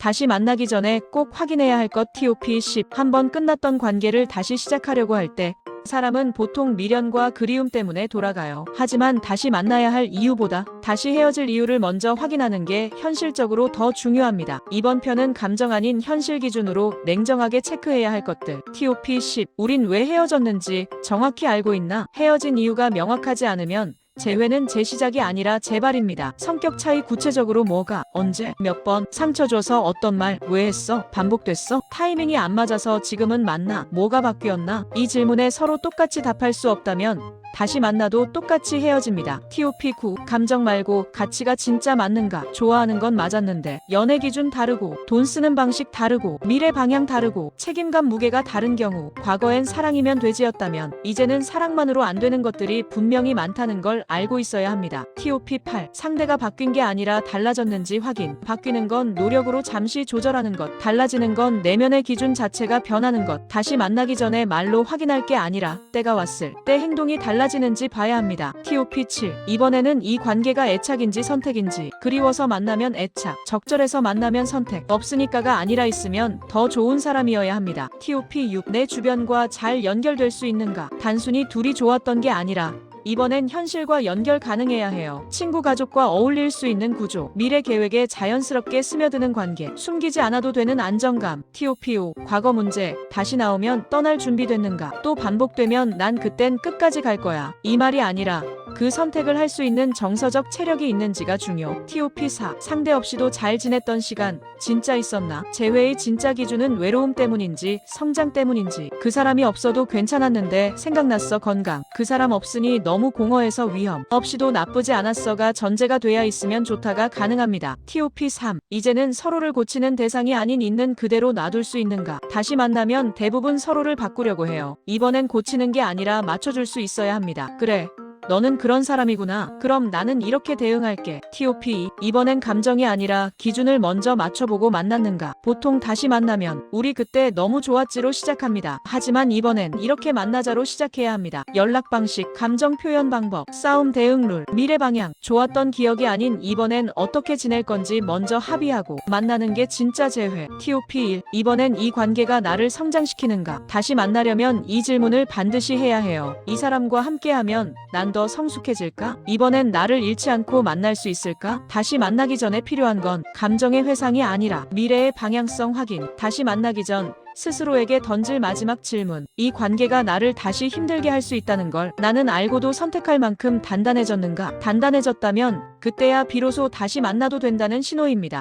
다시 만나기 전에 꼭 확인해야 할 것 TOP 10. 한번 끝났던 관계를 다시 시작하려고 할 때 사람은 보통 미련과 그리움 때문에 돌아가요. 하지만 다시 만나야 할 이유보다 다시 헤어질 이유를 먼저 확인하는 게 현실적으로 더 중요합니다. 이번 편은 감정 아닌 현실 기준으로 냉정하게 체크해야 할 것들. TOP 10. 우린 왜 헤어졌는지 정확히 알고 있나? 헤어진 이유가 명확하지 않으면 재회는 재시작이 아니라 재발입니다. 성격 차이 구체적으로 뭐가, 언제, 몇 번, 상처 줘서 어떤 말, 왜 했어, 반복됐어, 타이밍이 안 맞아서 지금은 만나, 뭐가 바뀌었나? 이 질문에 서로 똑같이 답할 수 없다면 다시 만나도 똑같이 헤어집니다. TOP 9. 감정 말고 가치가 진짜 맞는가? 좋아하는 건 맞았는데 연애 기준 다르고 돈 쓰는 방식 다르고 미래 방향 다르고 책임감 무게가 다른 경우 과거엔 사랑이면 돼지였다면 이제는 사랑만으로 안 되는 것들이 분명히 많다는 걸 알고 있어야 합니다. TOP 8. 상대가 바뀐 게 아니라 달라졌는지 확인. 바뀌는 건 노력으로 잠시 조절하는 것. 달라지는 건 내면의 기준 자체가 변하는 것. 다시 만나기 전에 말로 확인할 게 아니라 때가 왔을 때 행동이 달라 지는지 봐야 합니다. TOP 7. 이번에는 이 관계가 애착인지 선택인지 그리워서 만나면 애착, 적절해서 만나면 선택, 없으니까가 아니라 있으면 더 좋은 사람이어야 합니다. TOP 6. 내 주변과 잘 연결될 수 있는가? 단순히 둘이 좋았던 게 아니라 이번엔 현실과 연결 가능해야 해요. 친구 가족과 어울릴 수 있는 구조, 미래 계획에 자연스럽게 스며드는 관계, 숨기지 않아도 되는 안정감, TOPO, 과거 문제, 다시 나오면 떠날 준비됐는가, 또 반복되면 난 그땐 끝까지 갈 거야. 이 말이 아니라 그 선택을 할 수 있는 정서적 체력이 있는지가 중요. TOP4 상대 없이도 잘 지냈던 시간 진짜 있었나? 재회의 진짜 기준은 외로움 때문인지 성장 때문인지 그 사람이 없어도 괜찮았는데 생각났어 건강 그 사람 없으니 너무 공허해서 위험 없이도 나쁘지 않았어가 전제가 돼야 있으면 좋다가 가능합니다. TOP3 이제는 서로를 고치는 대상이 아닌 있는 그대로 놔둘 수 있는가? 다시 만나면 대부분 서로를 바꾸려고 해요. 이번엔 고치는 게 아니라 맞춰줄 수 있어야 합니다. 그래. 너는 그런 사람이구나. 그럼 나는 이렇게 대응할게. TOP. 이번엔 감정이 아니라 기준을 먼저 맞춰보고 만났는가. 보통 다시 만나면 우리 그때 너무 좋았지로 시작합니다. 하지만 이번엔 이렇게 만나자로 시작해야 합니다. 연락 방식, 감정 표현 방법, 싸움 대응 룰, 미래 방향. 좋았던 기억이 아닌 이번엔 어떻게 지낼 건지 먼저 합의하고 만나는 게 진짜 재회. TOP 1. 이번엔 이 관계가 나를 성장시키는가. 다시 만나려면 이 질문을 반드시 해야 해요. 이 사람과 함께하면 난더 성숙해질까? 이번엔 나를 잃지 않고 만날 수 있을까? 다시 만나기 전에 필요한 건 감정의 회상이 아니라 미래의 방향성 확인. 다시 만나기 전 스스로에게 던질 마지막 질문. 이 관계가 나를 다시 힘들게 할 수 있다는 걸 나는 알고도 선택할 만큼 단단해졌는가? 단단해졌다면 그때야 비로소 다시 만나도 된다는 신호입니다.